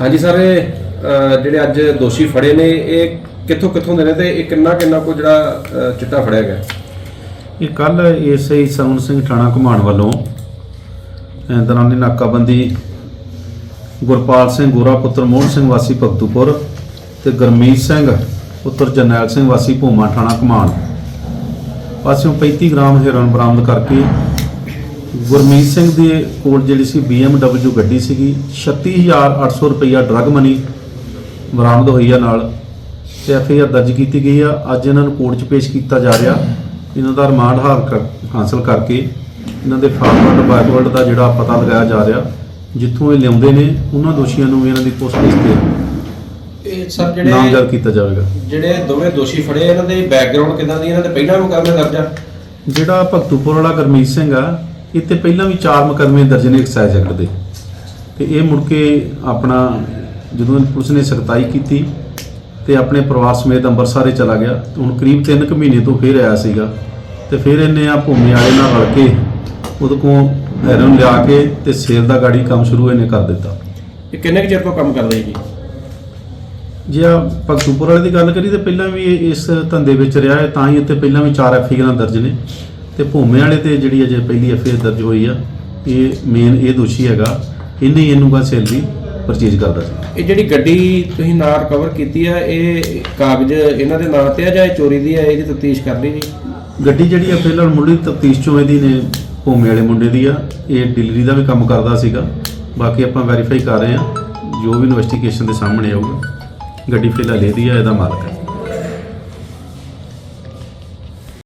ਹਾਂਜੀ ਸਰ ਇਹ ਜਿਹੜੇ ਅੱਜ ਦੋਸ਼ੀ ਫੜੇ ਨੇ ਇਹ ਕਿੱਥੋਂ ਕਿੱਥੋਂ ਦੇ ਨੇ ਤੇ ਇਹ ਕਿੰਨਾ ਕਿੰਨਾ ਕੋ ਜਿਹੜਾ ਚਿੱਟਾ ਫੜਿਆ ਗਿਆ? ਇਹ ਕੱਲ ਏਸਆਈ ਸਵਨ ਸਿੰਘ ਥਾਣਾ ਘੁਮਾਣ ਵੱਲੋਂ ਅਹ, ਨਾਕਾਬੰਦੀ ਗੁਰਪਾਲ ਸਿੰਘ ਗੋਰਾ ਪੁੱਤਰ ਮੋਹਨ ਸਿੰਘ ਵਾਸੀ ਭਗਤੂਪੁਰ ਤੇ ਗਰਮੀਤ ਸਿੰਘ ਪੁੱਤਰ ਜਰਨੈਲ ਸਿੰਘ ਵਾਸੀ ਭੂਮਾ ਥਾਣਾ ਘੁਮਾਣ। ਪਾਸਿਓਂ 35 ਗ੍ਰਾਮ ਹੈਰੋਇਨ ਬਰਾਮਦ ਕਰਕੇ ਗੁਰਮੀਤ ਸਿੰਘ ਦੇ ਕੋਲ ਜਿਹੜੀ ਸੀ BMW ਗੱਡੀ ਸੀਗੀ 36800 ਰੁਪਈਆ ਡਰਗ ਮਨੀ ਬਰਾਮਦ ਹੋਈ ਆ ਨਾਲ ਤੇ ਐਫਆਈਆਰ ਦਰਜ ਕੀਤੀ ਗਈ ਆ। ਅੱਜ ਇਹਨਾਂ ਨੂੰ ਕੋਰਟ 'ਚ ਪੇਸ਼ ਕੀਤਾ ਜਾ ਰਿਹਾ। ਇਹਨਾਂ ਦਾ ਰਿਮਾਂਡ ਹਾਸਲ ਕਰਕੇ ਇਹਨਾਂ ਦੇ ਫਾਰਵਰਡ ਬੈਕਵਰਡ ਦਾ ਜਿਹੜਾ ਪਤਾ ਲਗਾਇਆ ਜਾ ਰਿਹਾ ਜਿੱਥੋਂ ਇਹ ਲਿਆਉਂਦੇ ਨੇ ਉਹਨਾਂ ਦੋਸ਼ੀਆਂ ਨੂੰ ਵੀ ਇਹਨਾਂ ਦੀ ਪੁੱਛਗਿੱਛ ਤੇ ਇਹ ਸਰ ਨਾਮਜ਼ਦ ਕੀਤਾ ਜਾਵੇਗਾ। ਜਿਹੜੇ ਦੋਵੇਂ ਦੋਸ਼ੀ ਫੜੇ ਇਹਨਾਂ ਦੇ ਬੈਕਗ੍ਰਾਉਂਡ ਕਿਦਾਂ ਦੀ ਇਹਨਾਂ ਦੇ ਪਹਿਲਾਂ ਮੁਕੱਦਮੇ ਦਰਜ? ਜਿਹੜਾ ਭਗਤੂਪੁਰ ਵਾਲਾ ਗਰਮੀਤ ਸਿੰਘ ਆ ਤੇ ਪਹਿਲਾਂ ਵੀ ਚਾਰ ਮੁਕੱਦਮੇ ਦਰਜ ਨੇ ਐਕਸਾਈਜ਼ ਐਕਟ ਦੇ। ਤੇ ਇਹ ਮੁੜ ਕੇ ਆਪਣਾ ਜਦੋਂ ਪੁਲਿਸ ਨੇ ਸਖਤਾਈ ਕੀਤੀ ਤੇ ਆਪਣੇ ਪਰਿਵਾਰ ਸਮੇਤ ਅੰਮ੍ਰਿਤਸਰ ਹੀ ਚਲਾ ਗਿਆ ਹੁਣ ਕਰੀਬ 3 ਕੁ ਮਹੀਨੇ ਤੋਂ ਫੇਰ ਆਇਆ ਸੀਗਾ। ਤੇ ਫਿਰ ਇਹਨੇ ਆ ਭੂਮੀ ਵਾਲੇ ਨਾਲ ਰਲ ਕੇ ਉਹਦੇ ਕੋਲ ਹੈਰਨ ਲਿਆ ਕੇ ਤੇ ਸੇਲ ਦਾ ਗਾੜੀ ਕੰਮ ਸ਼ੁਰੂ ਇਹਨੇ ਕਰ ਦਿੱਤਾ। ਇਹ ਕਿੰਨੇ ਕੁ ਚਿਰ ਤੋਂ ਕੰਮ ਕਰਦੇ ਜੀ? ਜੇ ਆ ਭਗਤੂਪੁਰ ਵਾਲੇ ਦੀ ਗੱਲ ਕਰੀ ਤੇ ਪਹਿਲਾਂ ਵੀ ਇਸ ਧੰਦੇ ਵਿੱਚ ਰਿਹਾ ਹੈ ਤਾਂ ਹੀ ਇੱਥੇ ਪਹਿਲਾਂ ਵੀ ਚਾਰ ਐਫਆਈਆਰਾਂ ਦਰਜ ਨੇ। ਤੇ ਭੂਮੇ ਵਾਲੇ ਤੇ ਜਿਹੜੀ ਅਜੇ ਪਹਿਲੀ ਐਫਆਈਆਰ ਦਰਜ ਹੋਈ ਆ ਇਹ ਮੇਨ ਇਹ ਦੋਸ਼ੀ ਹੈਗਾ। ਇਹਨੇ ਹੀ ਇਹਨੂੰ ਗਾ ਸੇਲ ਦੀ ਪਰਚੇਜ ਕਰਦਾ ਸੀ। ਇਹ ਜਿਹੜੀ ਗੱਡੀ ਤੁਸੀਂ ਨਾਲ ਰਿਕਵਰ ਕੀਤੀ ਆ ਇਹ ਕਾਗਜ਼ ਇਹਨਾਂ ਦੇ ਨਾਂ ਤੇ ਆ ਜਾਂ ਇਹ ਚੋਰੀ ਦੀ ਆ ਇਹਦੀ ਤਫਤੀਸ਼ ਕਰ ਲਈ ਜੀ? ਗੱਡੀ ਜਿਹੜੀ ਆ ਫਿਲਹਾਲ ਮੁੱਢਲੀ ਤਫਤੀਸ਼ ਚੋਂ ਇਹਦੀ ਨੇ ਭੂਮੇ ਵਾਲੇ ਮੁੰਡੇ ਦੀ ਆ। ਇਹ ਡਿਲੀਵਰੀ ਦਾ ਵੀ ਕੰਮ ਕਰਦਾ ਸੀਗਾ। ਬਾਕੀ ਆਪਾਂ ਵੈਰੀਫਾਈ ਕਰ ਰਹੇ ਆ। ਜੋ ਵੀ ਇਨਵੈਸਟੀਗੇਸ਼ਨ ਦੇ ਸਾਹਮਣੇ ਆਊਗਾ ਗੱਡੀ ਫਿਲਹਾਲ ਇਹਦੀ ਆ ਇਹਦਾ ਮਾਲਕ